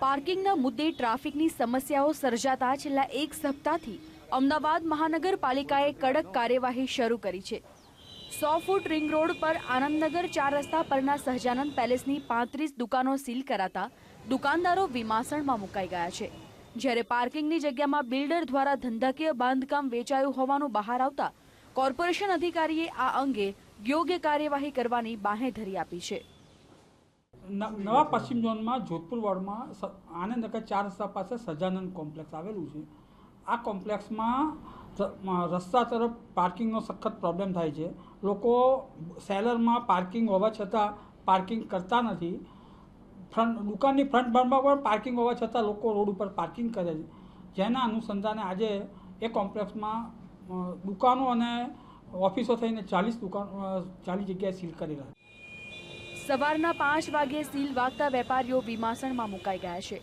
પાર્કિંગના મુદ્દે ટ્રાફિકની સમસ્યાઓ સર્જાતા છેલ્લા એક સપ્તાહથી અમદાવાદ મહાનગરપાલિકાએ કડક કાર્યવાહી શરૂ કરી છે. સો ફૂટ રિંગ રોડ પર આનંદનગર ચાર રસ્તા પરના સહજાનંદ પેલેસની પાંત્રીસ દુકાનો સીલ કરાતા દુકાનદારો વિમાસણમાં મુકાઈ ગયા છે. જ્યારે પાર્કિંગની જગ્યામાં બિલ્ડર દ્વારા ધંધાકીય બાંધકામ વેચાયું હોવાનું બહાર આવતા કોર્પોરેશન અધિકારીએ આ અંગે યોગ્ય કાર્યવાહી કરવાની બાહેધરી આપી છે. નવા પશ્ચિમ ઝોનમાં જોધપુર વોર્ડમાં આનંદનગર ચાર રસ્તા પાસે સજાનંદ કોમ્પ્લેક્સ આવેલું છે. આ કોમ્પ્લેક્સમાં રસ્તા તરફ પાર્કિંગનો સખત પ્રોબ્લેમ થાય છે. લોકો સેલરમાં પાર્કિંગ હોવા છતાં પાર્કિંગ કરતા નથી. ફ્રન્ટ, દુકાનની ફ્રન્ટ બારમાં પણ પાર્કિંગ હોવા છતાં લોકો રોડ ઉપર પાર્કિંગ કરે છે. જેના અનુસંધાને આજે એ કોમ્પ્લેક્સમાં દુકાનો અને ઓફિસો થઈને ચાલીસ દુકાન ચાલીસ જગ્યાએ સીલ કરેલા છે. સવારના પાંચ વાગ્યે સીલ વાગતા વેપારીઓ વિમાસણમાં મુકાઈ ગયા છે.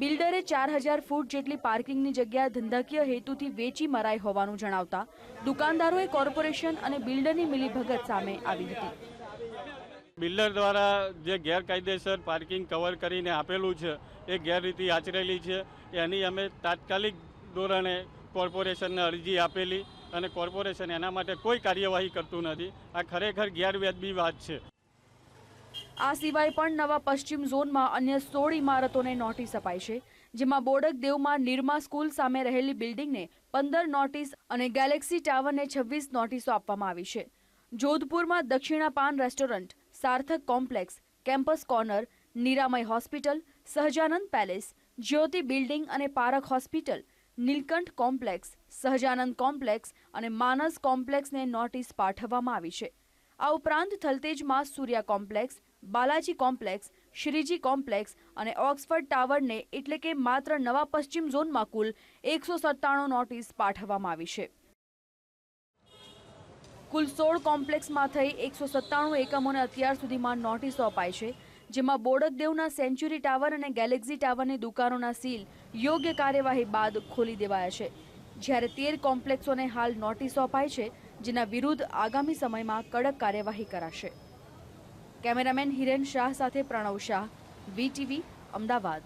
બિલ્ડરે ચાર હજાર ફૂટ જેટલી પાર્કિંગની જગ્યા ધંધાકીય હેતુથી વેચી મરાઈ હોવાનું જણાવતા દુકાનદારોએ કોર્પોરેશન અને બિલ્ડરની મિલીભગત સામે આવી હતી. બિલ્ડર દ્વારા જે ગેરકાયદેસર પાર્કિંગ કવર કરીને આપેલું છે, એ ગેરરીતિ આચરેલી છે. એની અમે તાત્કાલિક ધોરણે કોર્પોરેશનને અરજી આપેલી અને કોર્પોરેશન એના માટે કોઈ કાર્યવાહી કરતું નથી. આ ખરેખર ગેરવ્યાજબી વાત છે. આ સિવાય પણ નવા પશ્ચિમ ઝોનમાં અન્ય સોળ ઇમારતોને નોટિસ અપાઈ છે, જેમાં બોડક દેવમાં નિરમા સ્કૂલ સામે રહેલી બિલ્ડિંગને પંદર નોટિસ અને ગેલેક્સી ટાવરને છવ્વીસ નોટિસો આપવામાં આવી છે. જોધપુરમાં Dakshinapan restaurant, Sarthak complex, campus corner, Niramay hospital, Sahajanand palace, Jyoti building અને Park hospital, Neelkanth complex, Sahajanand complex અને માનસ કોમ્પ્લેક્સને નોટિસ પાઠવવામાં આવી છે. આ ઉપરાંત થલતેજમાં Surya complex, Balaji complex, Shriji complex અને ઓક્સફર્ડ ટાવરને એટલે કે માત્ર નવા પશ્ચિમ ઝોનમાં કુલ એકસો સત્તાણું નોટિસ પાઠવવામાં આવી છે. કુલ સોળ કોમ્પ્લેક્સમાં થઈ એકસો સત્તાણું એકમોને અત્યાર સુધીમાં નોટિસો અપાઈ છે, જેમાં બોડકદેવના સેન્ચુરી ટાવર અને ગેલેક્સી ટાવરની દુકાનોના સીલ યોગ્ય કાર્યવાહી બાદ ખોલી દેવાયા છે. જ્યારે તેર કોમ્પ્લેક્સોને હાલ નોટિસો અપાઈ છે જેના વિરુદ્ધ આગામી સમયમાં કડક કાર્યવાહી કરાશે. કેમેરામેન હિરેન શાહ સાથે પ્રણવ શાહ, વીટીવી, અમદાવાદ.